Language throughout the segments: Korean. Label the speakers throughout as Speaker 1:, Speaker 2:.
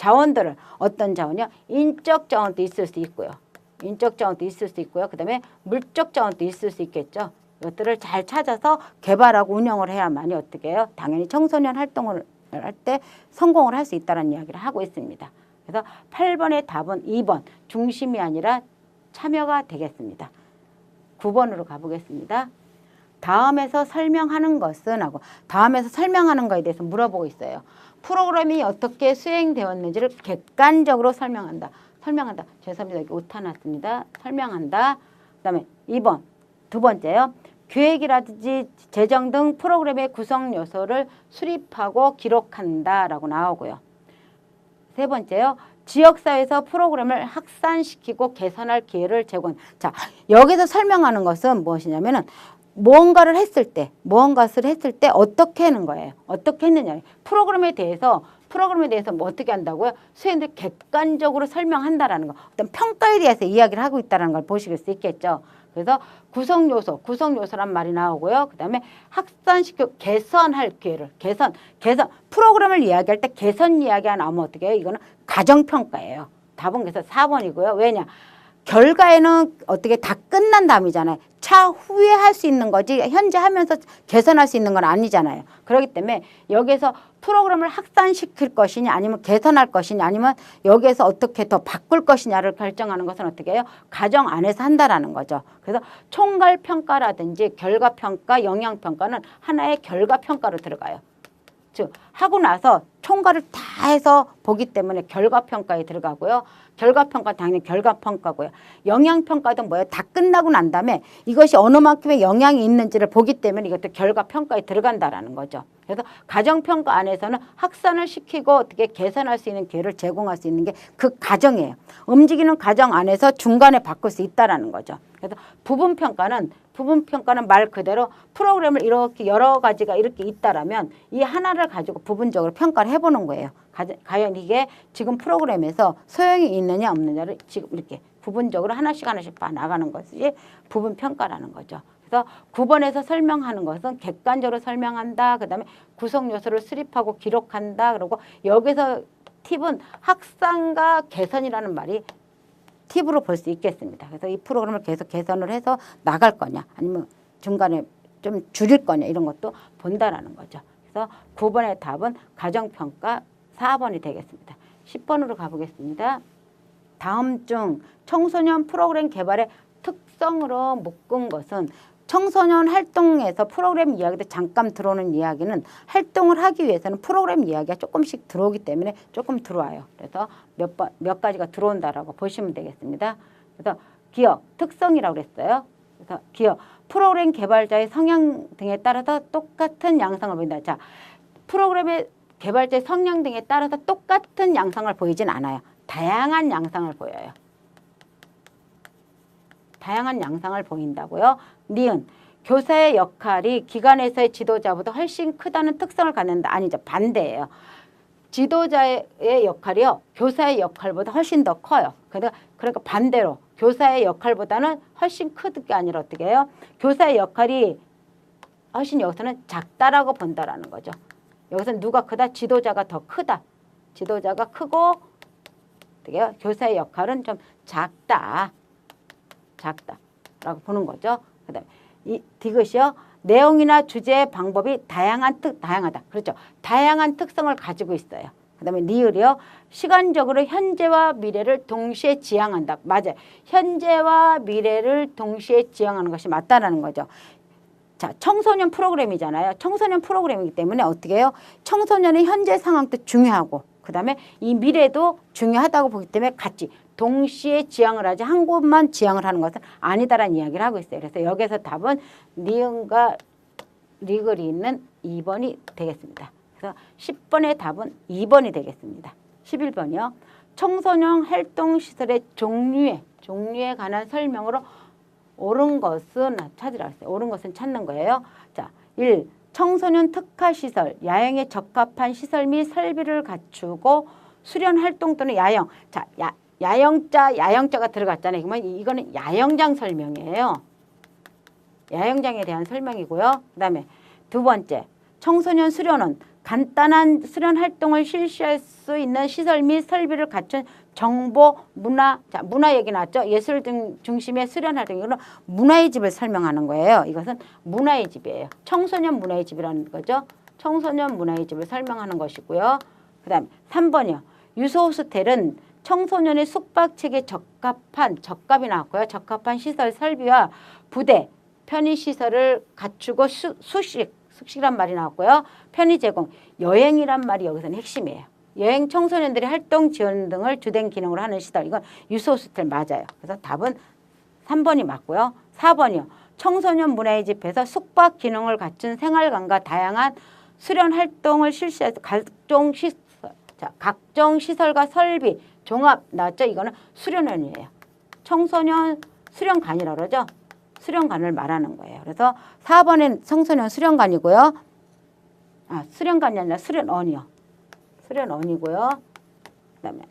Speaker 1: 자원들을 어떤 자원이요? 인적 자원도 있을 수 있고요. 인적 자원도 있을 수 있고요. 그다음에 물적 자원도 있을 수 있겠죠. 이것들을 잘 찾아서 개발하고 운영을 해야만이 어떻게 해요? 당연히 청소년 활동을 할 때 성공을 할 수 있다는 이야기를 하고 있습니다. 그래서 8번의 답은 2번 중심이 아니라 참여가 되겠습니다. 9번으로 가보겠습니다. 다음에서 설명하는 것은 하고 다음에서 설명하는 거에 대해서 물어보고 있어요. 프로그램이 어떻게 수행되었는지를 객관적으로 설명한다. 설명한다. 죄송합니다. 여기 오타 났습니다. 설명한다. 그 다음에 2번 두 번째요. 기획이라든지 재정 등 프로그램의 구성 요소를 수립하고 기록한다라고 나오고요. 세 번째요. 지역사회에서 프로그램을 확산시키고 개선할 기회를 제공. 자, 여기서 설명하는 것은 무엇이냐면은 무언가를 했을 때, 무언가를 했을 때 어떻게 하는 거예요. 어떻게 했느냐. 프로그램에 대해서 프로그램에 대해서 뭐 어떻게 한다고요? 수행들 객관적으로 설명한다라는 거. 어떤 평가에 대해서 이야기를 하고 있다는 걸 보실 수 있겠죠. 그래서 구성 요소, 구성 요소란 말이 나오고요. 그다음에 확산시켜 개선할 기회를 개선, 개선 프로그램을 이야기할 때 개선 이야기가 나오면 어떻게 해요? 이거는 가정 평가예요. 답은 그래서 4번이고요. 왜냐? 결과에는 어떻게 다 끝난 다음이잖아요. 차후에 할 수 있는 거지 현재 하면서 개선할 수 있는 건 아니잖아요. 그렇기 때문에 여기서 프로그램을 확산시킬 것이냐 아니면 개선할 것이냐 아니면 여기에서 어떻게 더 바꿀 것이냐를 결정하는 것은 어떻게 해요? 가정 안에서 한다라는 거죠. 그래서 총괄 평가라든지 결과 평가, 영향 평가는 하나의 결과 평가로 들어가요. 즉 하고 나서 총괄을 다 해서 보기 때문에 결과 평가에 들어가고요. 결과 평가 당연히 결과 평가고요. 영향 평가도 뭐예요? 다 끝나고 난 다음에 이것이 어느 만큼의 영향이 있는지를 보기 때문에 이것도 결과 평가에 들어간다라는 거죠. 그래서 가정 평가 안에서는 확산을 시키고 어떻게 개선할 수 있는 기회를 제공할 수 있는 게 그 가정이에요. 움직이는 가정 안에서 중간에 바꿀 수 있다라는 거죠. 그래서 부분 평가는 부분 평가는 말 그대로 프로그램을 이렇게 여러 가지가 이렇게 있다라면 이 하나를 가지고 부분적으로 평가를 해보는 거예요. 가- 과연 이게 지금 프로그램에서 소용이 있느냐 없느냐를 지금 이렇게 부분적으로 하나씩 하나씩 봐 나가는 것이 부분 평가라는 거죠. 그래서 9번에서 설명하는 것은 객관적으로 설명한다. 그다음에 구성 요소를 수립하고 기록한다. 그리고 여기서 팁은 확산과 개선이라는 말이 팁으로 볼 수 있겠습니다. 그래서 이 프로그램을 계속 개선을 해서 나갈 거냐 아니면 중간에 좀 줄일 거냐 이런 것도 본다라는 거죠. 그래서 9번의 답은 가정평가 4번이 되겠습니다. 10번으로 가보겠습니다. 다음 중 청소년 프로그램 개발의 특성으로 묶은 것은 청소년 활동에서 프로그램 이야기도 잠깐 들어오는 이야기는 활동을 하기 위해서는 프로그램 이야기가 조금씩 들어오기 때문에 조금 들어와요. 그래서 몇, 번, 몇 가지가 들어온다라고 보시면 되겠습니다. 그래서 기업 특성이라고 그랬어요. 그래서 기업 프로그램 개발자의 성향 등에 따라서 똑같은 양상을 보인다. 자, 프로그램의 개발자의 성향 등에 따라서 똑같은 양상을 보이진 않아요. 다양한 양상을 보여요. 다양한 양상을 보인다고요. 니은 교사의 역할이 기관에서의 지도자보다 훨씬 크다는 특성을 갖는다. 아니죠. 반대예요. 지도자의 역할이요. 교사의 역할보다 훨씬 더 커요. 그러니까, 그러니까 반대로 교사의 역할보다는 훨씬 크게 아니라 어떻게 해요? 교사의 역할이 훨씬 여기서는 작다라고 본다라는 거죠. 여기서 누가 크다? 지도자가 더 크다. 지도자가 크고 어떻게 해요? 교사의 역할은 좀 작다. 작다라고 보는 거죠. 그다음에 이 디귿이요. 내용이나 주제 방법이 다양한 특 다양하다. 그렇죠. 다양한 특성을 가지고 있어요. 그다음에 리을이요. 시간적으로 현재와 미래를 동시에 지향한다. 맞아요. 현재와 미래를 동시에 지향하는 것이 맞다라는 거죠. 자, 청소년 프로그램이잖아요. 청소년 프로그램이기 때문에 어떻게 해요? 청소년의 현재 상황도 중요하고 그다음에 이 미래도 중요하다고 보기 때문에 같이 동시에 지향을 하지 한 곳만 지향을 하는 것은 아니다라는 이야기를 하고 있어요. 그래서 여기서 답은 니은과 리글이 있는 2번이 되겠습니다. 그래서 10번의 답은 2번이 되겠습니다. 11번이요. 청소년 활동 시설의 종류에 종류에 관한 설명으로 옳은 것은 찾으라 했어요. 옳은 것은 찾는 거예요. 자, 1. 청소년 특화 시설, 야영에 적합한 시설 및 설비를 갖추고 수련 활동 또는 야영. 자, 야, 야영자, 야영자가 들어갔잖아요. 그러면 이거는 야영장 설명이에요. 야영장에 대한 설명이고요. 그 다음에 두 번째, 청소년 수련은 간단한 수련 활동을 실시할 수 있는 시설 및 설비를 갖춘 정보, 문화, 자, 문화 얘기 나왔죠? 예술 등 중심의 수련 활동. 이거는 문화의 집을 설명하는 거예요. 이것은 문화의 집이에요. 청소년 문화의 집이라는 거죠. 청소년 문화의 집을 설명하는 것이고요. 그 다음에 3번이요. 유소 호스텔은 청소년의 숙박책에 적합한, 적합이 나왔고요. 적합한 시설 설비와 부대, 편의시설을 갖추고 수, 수식, 숙식이란 말이 나왔고요. 편의 제공, 여행이란 말이 여기서는 핵심이에요. 여행 청소년들의 활동 지원 등을 주된 기능으로 하는 시설. 이건 유소 호스텔 맞아요. 그래서 답은 3번이 맞고요. 4번이요. 청소년 문화의 집에서 숙박 기능을 갖춘 생활관과 다양한 수련 활동을 실시해서 각종 시설, 자, 각종 시설과 설비, 종합 나왔죠? 이거는 수련원이에요. 청소년 수련관이라고 그러죠? 수련관을 말하는 거예요. 그래서 4번엔 청소년 수련관이고요. 아, 수련관이 아니라 수련원이요. 수련원이고요. 그다음에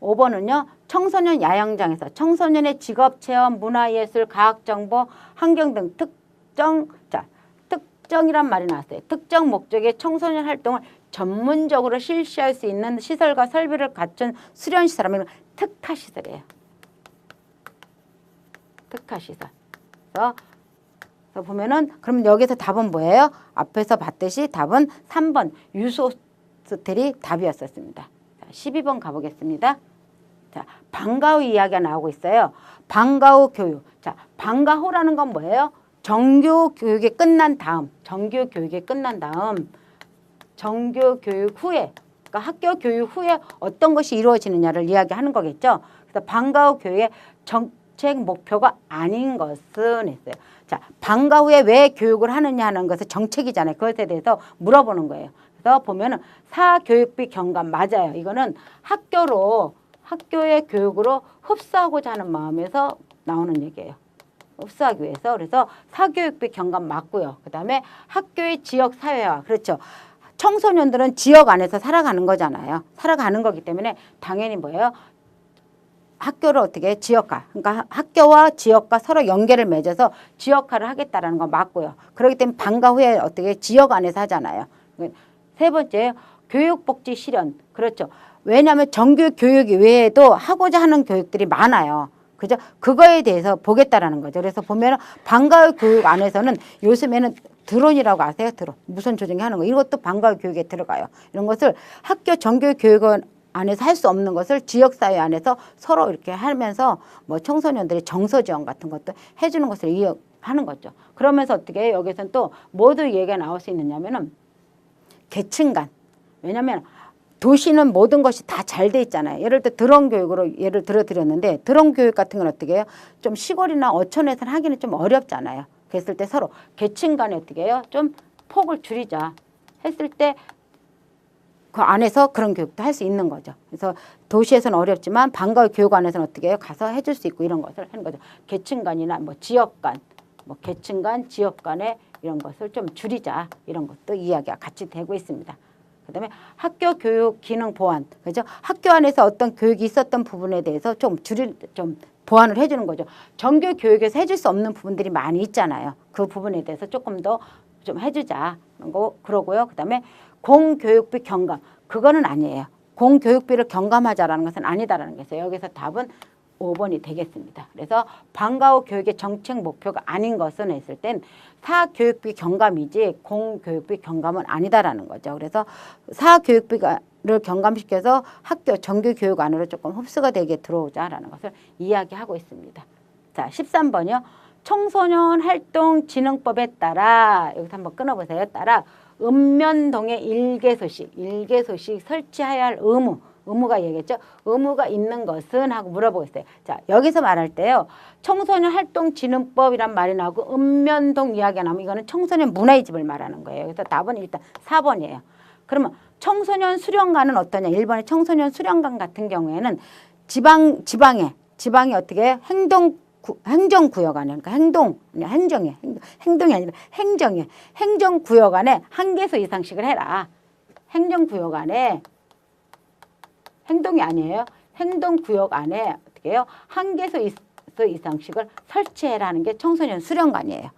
Speaker 1: 5번은요. 청소년 야영장에서 청소년의 직업 체험, 문화예술, 과학정보, 환경 등 특정 자 특정이란 말이 나왔어요. 특정 목적의 청소년 활동을 전문적으로 실시할 수 있는 시설과 설비를 갖춘 수련 시설하면 특화 시설이에요. 특화 시설. 그래서 보면은 그럼 여기서 답은 뭐예요? 앞에서 봤듯이 답은 3번 유소 호스텔이 답이었었습니다. 자, 12번 가보겠습니다. 자, 방과 후 이야기가 나오고 있어요. 방과 후 교육. 자, 방과 후라는 건 뭐예요? 정규 교육이 끝난 다음, 정규 교육이 끝난 다음, 정규 교육 후에, 그러니까 학교 교육 후에 어떤 것이 이루어지느냐를 이야기하는 거겠죠. 그래서 방과 후 교육의 정 책 목표가 아닌 것은 했어요. 자, 방과 후에 왜 교육을 하느냐 하는 것은 정책이잖아요. 그것에 대해서 물어보는 거예요. 그래서 보면은 사교육비 경감 맞아요. 이거는 학교로 학교의 교육으로 흡수하고자 하는 마음에서 나오는 얘기예요. 흡수하기 위해서 그래서 사교육비 경감 맞고요. 그다음에 학교의 지역 사회화 그렇죠. 청소년들은 지역 안에서 살아가는 거잖아요. 살아가는 거기 때문에 당연히 뭐예요? 학교를 어떻게 해? 지역화. 그러니까 학교와 지역과 서로 연계를 맺어서 지역화를 하겠다라는 거 맞고요. 그렇기 때문에 방과 후에 어떻게 지역 안에서 하잖아요. 세 번째 교육복지 실현. 그렇죠. 왜냐하면 정규 교육 외에도 하고자 하는 교육들이 많아요. 그죠? 그거에 대해서 보겠다라는 거죠. 그래서 보면은 방과 후 교육 안에서는 요즘에는 드론이라고 아세요? 드론. 무선 조종이 하는 거. 이것도 방과 후 교육에 들어가요. 이런 것을 학교 정규 교육원 안에서 할 수 없는 것을 지역사회 안에서 서로 이렇게 하면서 뭐 청소년들의 정서 지원 같은 것도 해주는 것을 이어하는 거죠. 그러면서 어떻게 여기서는 또 모두 얘기가 나올 수 있느냐면은 계층 간. 왜냐면 도시는 모든 것이 다 잘 돼 있잖아요. 예를 들어 드론 교육으로 예를 들어 드렸는데 드론 교육 같은 건 어떻게 해요? 좀 시골이나 어촌에서는 하기는 좀 어렵잖아요. 그랬을 때 서로 계층 간에 어떻게 해요? 좀 폭을 줄이자 했을 때 그 안에서 그런 교육도 할 수 있는 거죠. 그래서 도시에서는 어렵지만 방과 후 교육원에서는 어떻게 해요? 가서 해줄 수 있고 이런 것을 하는 거죠. 계층 간이나 뭐 지역 간, 뭐 계층 간, 지역 간에 이런 것을 좀 줄이자 이런 것도 이야기가 같이 되고 있습니다. 그다음에 학교 교육 기능 보완 그죠 학교 안에서 어떤 교육이 있었던 부분에 대해서 좀 줄일 좀 보완을 해주는 거죠 정규 교육에서 해줄 수 없는 부분들이 많이 있잖아요 그 부분에 대해서 조금 더 좀 해주자 거 그러고요 그다음에 공교육비 경감 그거는 아니에요 공교육비를 경감하자라는 것은 아니다라는 것이에요 여기서 답은 5번이 되겠습니다. 그래서 방과 후 교육의 정책 목표가 아닌 것은 했을 땐 사교육비 경감이지 공교육비 경감은 아니다라는 거죠. 그래서 사교육비를 경감시켜서 학교 정규 교육 안으로 조금 흡수가 되게 들어오자라는 것을 이야기하고 있습니다. 자, 13번이요. 청소년 활동 진흥법에 따라 여기서 한번 끊어보세요. 따라 읍면동의 일개 소식, 일개 소식 설치해야 할 의무 의무가 얘기했죠. 의무가 있는 것은 하고 물어보겠어요. 자, 여기서 말할 때요. 청소년 활동 진흥법이란 말이 나오고 읍면동 이야기가 나오면 이거는 청소년 문화의 집을 말하는 거예요. 그래서 답은 일단 4번이에요. 그러면 청소년 수련관은 어떠냐? 1번의 청소년 수련관 같은 경우에는 지방 지방에 지방에 어떻게 행동 구, 행정구역 안에 그러니까 행동 행정에 행동, 행동 이 아니라 행정에 행정구역 안에 한 개소 이상씩을 해라. 행정구역 안에 행동이 아니에요. 행동구역 안에 어떻게 해요? 한 개소 이상씩을 설치해라는 게 청소년 수련관이에요.